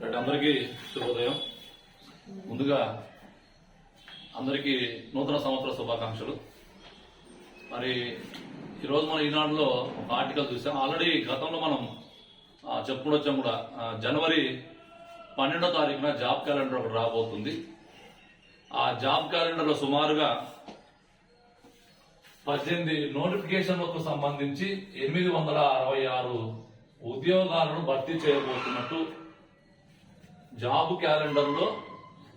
Right అందరికీ శుభోదయం. ముందుగా అందరికీ నూతన సంవత్సర శుభాకాంక్షలు. మరి ఈరోజు మనం ఈనాడులో ఒక ఆర్టికల్ చూసాం. ఆల్రెడీ గతంలో మనం ఆ, కూడా. జనవరి పన్నెండో తారీఖున జాబ్ క్యాలెండర్ ఒకటి రాబోతుంది. ఆ జాబ్ క్యాలెండర్లో సుమారుగా పద్దెనిమిది నోటిఫికేషన్లకు సంబంధించి ఎనిమిది వందల అరవై ఆరు ఉద్యోగాలను భర్తీ చేయబోతున్నట్టు జాబ్ క్యాలెండర్లో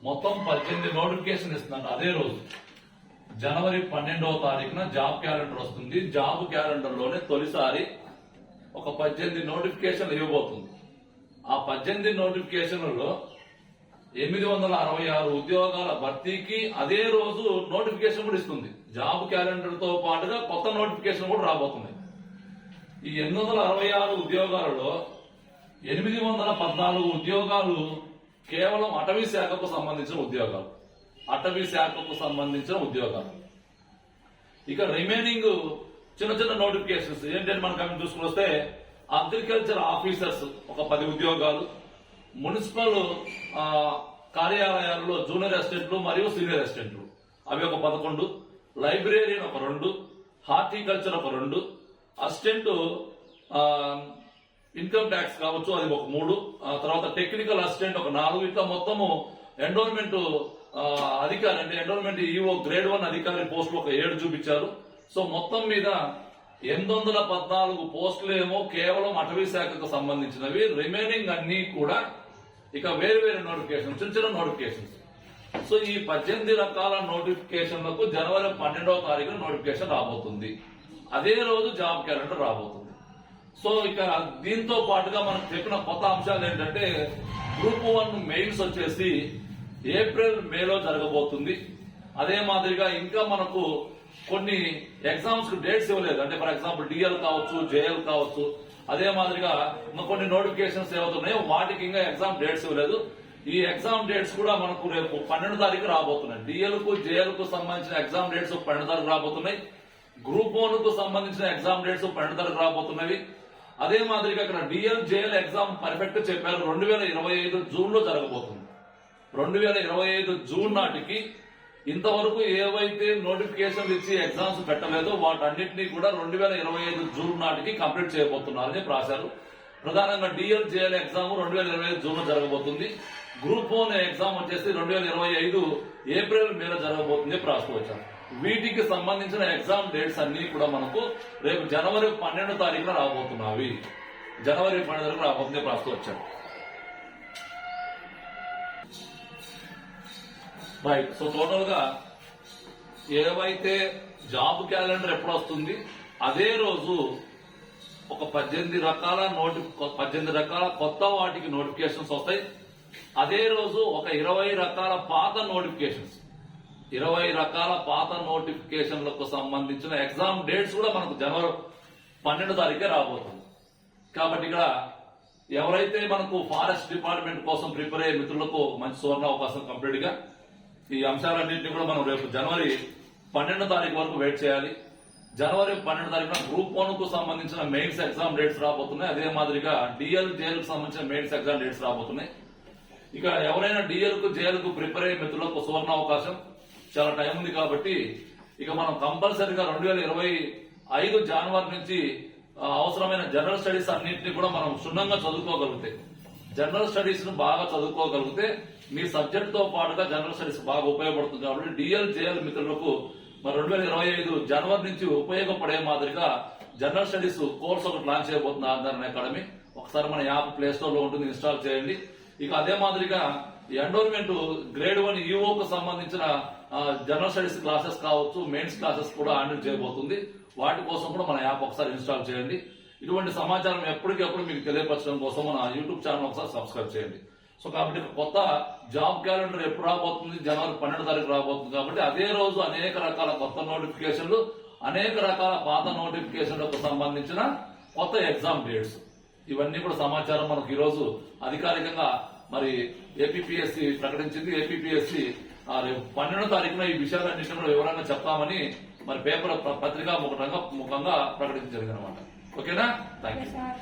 మొత్తం పద్దెనిమిది నోటిఫికేషన్ ఇస్తున్నాను అదే రోజు. జనవరి పన్నెండవ తారీఖున జాబ్ క్యాలెండర్ వస్తుంది. జాబ్ క్యాలెండర్లోనే తొలిసారి ఒక పద్దెనిమిది నోటిఫికేషన్లు ఇవ్వబోతుంది. ఆ పద్దెనిమిది నోటిఫికేషన్లలో ఎనిమిది వందల అరవై ఆరు ఉద్యోగాల భర్తీకి అదే రోజు నోటిఫికేషన్ కూడా ఇస్తుంది. జాబ్ క్యాలెండర్తో పాటుగా కొత్త నోటిఫికేషన్ కూడా రాబోతుంది ఈ ఎనిమిది వందల అరవై ఆరు ఉద్యోగాలలో ఎనిమిది వందల పద్నాలుగు ఉద్యోగాలు కేవలం అటవీ శాఖకు సంబంధించిన ఉద్యోగాలు. అటవీ శాఖకు సంబంధించిన ఉద్యోగాలు. ఇక రిమైనింగ్ చిన్న చిన్న నోటిఫికేషన్స్. ఏంటంటే మనకు అవి చూసుకుని వస్తే అగ్రికల్చర్ ఆఫీసర్స్ ఒక పది ఉద్యోగాలు మున్సిపల్ కార్యాలయాల్లో జూనియర్ అసిస్టెంట్లు మరియు సీనియర్ అసిస్టెంట్లు. అవి ఒక పదకొండు లైబ్రేరియన్ ఒక రెండు హార్టికల్చర్ ఒక రెండు అసిస్టెంట్ ఇన్కమ్ ట్యాక్స్ కావచ్చు అది ఒక మూడు. ఆ తర్వాత టెక్నికల్ అసిస్టెంట్ ఒక నాలుగు. ఇట్లా మొత్తము ఎండోల్మెంట్ అధికారి అంటే ఎండోన్మెంట్ ఈఓ గ్రేడ్ వన్ అధికారి పోస్టులు ఒక ఏడు చూపించారు. సో మొత్తం మీద ఎనిమిది వందల పద్నాలుగు పోస్టులు ఏమో కేవలం అటవీ శాఖకు సంబంధించినవి. రిమైనింగ్ అన్ని కూడా ఇక వేరు వేరు నోటిఫికేషన్ చిన్న చిన్న నోటిఫికేషన్స్ సో ఈ పద్దెనిమిది రకాల నోటిఫికేషన్లకు జనవరి పన్నెండవ తారీఖున నోటిఫికేషన్ రాబోతుంది. అదే రోజు జాబ్ క్యాలెండర్ రాబోతుంది. సో ఇక దీంతో పాటుగా మనం చెప్పిన కొత్త అంశాలు ఏంటంటే గ్రూప్ వన్ మెయిన్స్ వచ్చేసి ఏప్రిల్ మేలో జరగబోతుంది. అదే మాదిరిగా ఇంకా మనకు కొన్ని ఎగ్జామ్స్కు డేట్స్ ఇవ్వలేదు. అంటే ఫర్ ఎగ్జాంపుల్ డిఎల్ కావచ్చు జేఎల్ కావచ్చు. అదే మాదిరిగా ఇంకా కొన్ని నోటిఫికేషన్స్ ఏవవుతున్నాయో వాటికి ఇంకా ఎగ్జామ్ డేట్స్ ఇవ్వలేదు. ఈ ఎగ్జామ్ డేట్స్ కూడా మనకు రేపు పన్నెండు తారీఖు రాబోతున్నాయి. డిఎల్కు జేఎల్కు సంబంధించిన ఎగ్జామ్ డేట్స్ పన్నెండు తారీఖు రాబోతున్నాయి. గ్రూప్ వన్కు సంబంధించిన ఎగ్జామ్ డేట్స్ పన్నెండు తారీఖు రాబోతున్నవి. అదే మాదిరిగా ఇక్కడ డిఎల్ జేఎల్ ఎగ్జామ్ పర్ఫెక్ట్ చెప్పారు. రెండు వేల ఇరవై ఐదు జూన్లో జరగబోతుంది. రెండు వేల ఇరవై ఐదు జూన్ నాటికి ఇంతవరకు ఏవైతే నోటిఫికేషన్లు ఇచ్చి ఎగ్జామ్స్ పెట్టలేదో వాటన్నిటినీ కూడా రెండు వేల ఇరవై ఐదు జూన్ నాటికి కంప్లీట్ చేయబోతున్నారని రాశారు. ప్రధానంగా డిఎల్ జేఎల్ ఎగ్జామ్ రెండు వేల ఇరవై ఐదు జూన్లో జరగబోతుంది. గ్రూప్ వన్ ఎగ్జామ్ వచ్చేసి రెండు వేల ఇరవై ఐదు ఏప్రిల్ మేలో జరగబోతుంది ప్రాసుకు వచ్చారు వీటికి సంబంధించిన ఎగ్జామ్ డేట్స్ అన్ని కూడా మనకు రేపు జనవరి పన్నెండు తారీఖున రాబోతున్నవి. జనవరి పన్నెండు తారీఖున రాబోతుంది రాస్తూ రాసుకోవచ్చారు రైట్ సో టోటల్గా ఏవైతే జాబ్ క్యాలెండర్ ఎప్పుడు వస్తుంది అదే రోజు ఒక పద్దెనిమిది రకాల నోటి పద్దెనిమిది రకాల కొత్త వాటికి నోటిఫికేషన్స్ వస్తాయి. అదే రోజు ఒక ఇరవై రకాల పాత నోటిఫికేషన్స్ ఇరవై రకాల పాత నోటిఫికేషన్లకు సంబంధించిన ఎగ్జామ్ డేట్స్ కూడా మనకు జనవరి పన్నెండు తారీఖే రాబోతుంది. కాబట్టి ఇక్కడ ఎవరైతే మనకు ఫారెస్ట్ డిపార్ట్మెంట్ కోసం ప్రిపేర్ అయ్యే మిత్రులకు మంచి సువర్ణ అవకాశం కంప్లీట్గా ఈ అంశాలన్నింటినీ కూడా మనం రేపు జనవరి పన్నెండు తారీఖు వరకు వెయిట్ చేయాలి. జనవరి పన్నెండు తారీఖున గ్రూప్ వన్కు సంబంధించిన మెయిన్స్ ఎగ్జామ్ డేట్స్ రాబోతున్నాయి. అదే మాదిరిగా డిఎల్ జేఎల్కు సంబంధించిన మెయిన్స్ ఎగ్జామ్ డేట్స్ రాబోతున్నాయి. ఇక ఎవరైనా డిఎల్కు జేఎల్కు ప్రిపేర్ అయ్యే మిత్రులకు సువర్ణ అవకాశం. చాలా టైం ఉంది కాబట్టి ఇక మనం కంపల్సరీగా రెండు వేల ఇరవై ఐదు జనవరి నుంచి అవసరమైన జనరల్ స్టడీస్ అన్నింటినీ కూడా మనం క్షుణ్ణంగా చదువుకోగలిగితే జనరల్ స్టడీస్ను బాగా చదువుకోగలిగితే మీ సబ్జెక్ట్తో పాటుగా జనరల్ స్టడీస్ బాగా ఉపయోగపడుతుంది కాబట్టి డిఎల్ జేఎల్ మిత్రులకు మరి రెండు వేల ఇరవై ఐదు జనవరి నుంచి ఉపయోగపడే మాదిరిగా జనరల్ స్టడీస్ కోర్స్ ఒకటి లాంచ్ చేయబోతుంది ఆధారణ అకాడమీ. ఒకసారి మన యాప్ ప్లే స్టోర్లో ఉంటుంది ఇన్స్టాల్ చేయండి. ఇక అదే మాదిరిగా ఎండోర్మెంట్ గ్రేడ్ వన్ ఈఓకు సంబంధించిన జనరల్ స్టడీస్ క్లాసెస్ కావచ్చు మెయిన్స్ క్లాసెస్ కూడా హ్యాండిల్ చేయబోతుంది. వాటి కోసం కూడా మన యాప్ ఒకసారి ఇన్స్టాల్ చేయండి. ఇటువంటి సమాచారం ఎప్పటికెప్పుడు మీకు తెలియపరచడం కోసం మన యూట్యూబ్ ఛానల్ ఒకసారి సబ్స్క్రైబ్ చేయండి. సో కాబట్టి కొత్త జాబ్ క్యాలెండర్ ఎప్పుడు రాబోతుంది? జనవరి పన్నెండు తారీఖు రాబోతుంది కాబట్టి అదే రోజు అనేక రకాల కొత్త నోటిఫికేషన్లు అనేక రకాల పాత నోటిఫికేషన్లకు సంబంధించిన కొత్త ఎగ్జామ్ డేట్స్ ఇవన్నీ కూడా సమాచారం మనకు ఈరోజు అధికారికంగా మరి ఏపీఎస్సి ప్రకటించింది. ఏపీఎస్సి పన్నెండో తారీఖున ఈ విషయాలన్నింటినీ కూడా వివరంగా చెప్తామని మరి పేపర్ పత్రికా ముఖంగా ముఖంగా ప్రకటించారు జరిగిందన్నమాట. ఓకేనా? Thank you sir